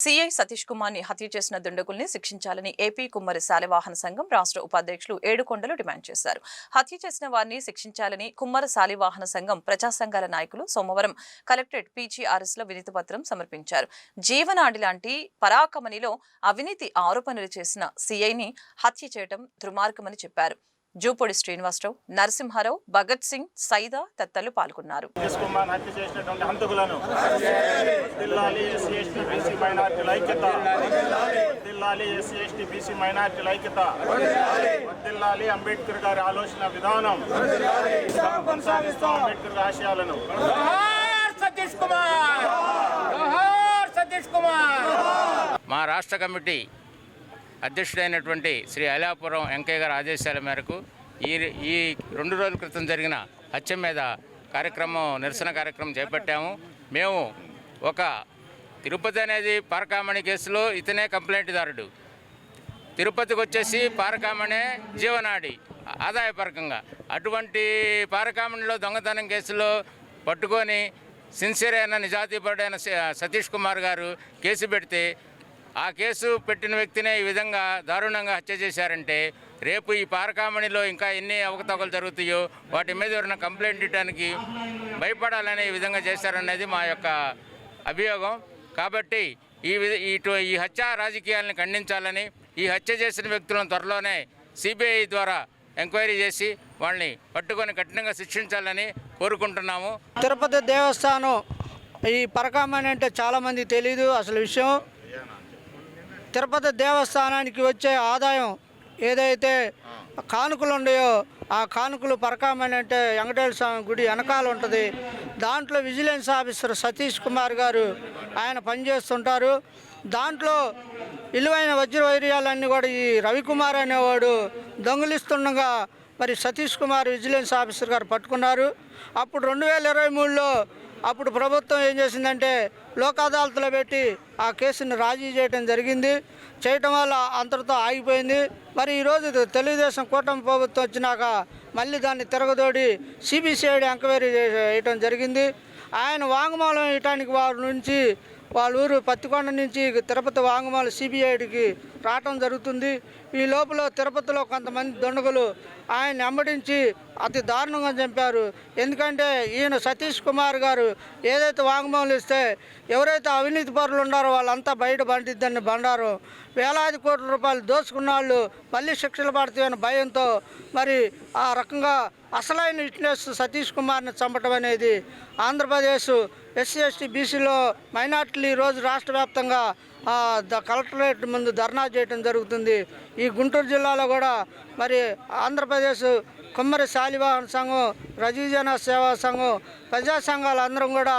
CI Satish కుమార్ని హత్య చేసిన దుండగుల్ని శిక్షించాలని ఏపీ కుమ్మరి శాలివాహన సంఘం రాష్ట్ర ఉపాధ్యక్షులు ఏడుకొండలు డిమాండ్ చేశారు. హత్య చేసిన వారిని శిక్షించాలని కుమ్మర శాలివాహన సంఘం ప్రజా సంఘాల నాయకులు సోమవారం కలెక్టరేట్ పీజీఆర్ఎస్లో వినతి పత్రం సమర్పించారు. జీవనాడి లాంటి పరాకమనిలో అవినీతి ఆరోపణలు చేసిన సీఐని హత్య చేయడం దుర్మార్గమని చెప్పారు. జూపొడి శ్రీనివాసరావు నరసింహారావు భగత్ సింగ్ సైదా తదితరులు పాల్గొన్నారు. అంబేద్కర్ గారి ఆలోచన విధానం. కొనసాగిస్తాం. అంబేద్కర్ ఆశయాలను. కుమార్. సతీష్ కుమార్. మా రాష్ట్ర కమిటీ అధ్యక్షుడైనటువంటి శ్రీ అలాపురం వెంకయ్య గారి ఆదేశాల మేరకు ఈ ఈ రెండు రోజుల క్రితం జరిగిన హత్య మీద కార్యక్రమం నిరసన కార్యక్రమం చేపట్టాము. మేము ఒక తిరుపతి అనేది పారకామణి కేసులో ఇతనే కంప్లైంట్దారుడు తిరుపతికి వచ్చేసి పారకామణే జీవనాడి ఆదాయపరకంగా. అటువంటి పారకామణిలో దొంగతనం కేసులో పట్టుకొని సిన్సియర్ అయిన నిజాతీపరుడైన సతీష్ కుమార్ గారు కేసు పెడితే ఆ కేసు పెట్టిన వ్యక్తినే ఈ విధంగా దారుణంగా హత్య చేశారంటే రేపు ఈ పారకామణిలో ఇంకా ఎన్ని అవకతవకలు జరుగుతాయో వాటి మీద ఎవరైనా కంప్లైంట్ ఇవ్వడానికి భయపడాలనే ఈ విధంగా చేశారనేది మా యొక్క అభియోగం. కాబట్టి ఈ విధ- ఇటు ఈ హత్య రాజకీయాలను ఖండించాలని ఈ హత్య చేసిన వ్యక్తులను త్వరలోనే సిబిఐ ద్వారా ఎంక్వైరీ చేసి వాళ్ళని పట్టుకొని కఠినంగా శిక్షించాలని కోరుకుంటున్నాము. తిరుపతి దేవస్థానం ఈ పరకామణి అంటే చాలామంది తెలియదు అసలు విషయం. తిరుపతి దేవస్థానానికి వచ్చే ఆదాయం ఏదైతే కానుకలు ఉన్నాయో ఆ కానుకలు పరకామని అంటే వెంకటేశ్వర స్వామి గుడి వెనకాల ఉంటుంది. దాంట్లో విజిలెన్స్ ఆఫీసర్ సతీష్ కుమార్ గారు ఆయన పనిచేస్తుంటారు. దాంట్లో విలువైన వజ్ర వైర్యాలన్నీ కూడా ఈ రవికుమార్ అనేవాడు దొంగిలిస్తుండగా మరి సతీష్ కుమార్ విజిలెన్స్ ఆఫీసర్ గారు పట్టుకున్నారు. అప్పుడు రెండు వేల ఇరవై మూడులో అప్పుడు ప్రభుత్వం ఏం చేసిందంటే లోక్ అదాలత్లో పెట్టి ఆ కేసుని రాజీ చేయడం జరిగింది. చేయటం వల్ల అంతటితో ఆగిపోయింది. మరి ఈరోజు తెలుగుదేశం కూటమి ప్రభుత్వం వచ్చినాక మళ్ళీ దాన్ని తిరగదోడి సిబిసిఐడి ఎంక్వైరీ చేయటం జరిగింది. ఆయన వాంగ్మూలం ఇవ్వటానికి వారి నుంచి వాళ్ళ ఊరు పత్తికొండ నుంచి తిరుపతి వాంగమాల సిబిఐడికి రావటం జరుగుతుంది. ఈ లోపల తిరుపతిలో కొంతమంది దుండగులు ఆయన వెంబడించి అతి దారుణంగా చంపారు. ఎందుకంటే ఈయన సతీష్ కుమార్ గారు ఏదైతే వాంగ్మూలం ఇస్తే ఎవరైతే అవినీతి పరులు ఉన్నారో వాళ్ళంతా బయట పండిద్దని బండారు. వేలాది కోట్ల రూపాయలు దోచుకున్న వాళ్ళు మళ్ళీ శిక్షలు పడతాయని భయంతో మరి ఆ రకంగా అసలైన విట్నెస్ సతీష్ కుమార్ని చంపటం అనేది ఆంధ్రప్రదేశ్ ఎస్సీ ఎస్టీ బీసీలో మైనార్టీలు ఈరోజు రాష్ట్ర వ్యాప్తంగా కలెక్టరేట్ ముందు ధర్నా చేయడం జరుగుతుంది. ఈ గుంటూరు జిల్లాలో కూడా మరి ఆంధ్రప్రదేశ్ కుమ్మరి శాలివాహన సంఘం రజీజన సేవా సంఘం ప్రజా సంఘాలు అందరం కూడా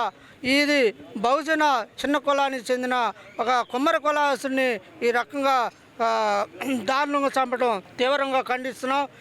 ఇది బహుజన చిన్న కులానికి చెందిన ఒక కుమ్మరి కులాసుని ఈ రకంగా దారుణంగా చంపడం తీవ్రంగా ఖండిస్తున్నాం.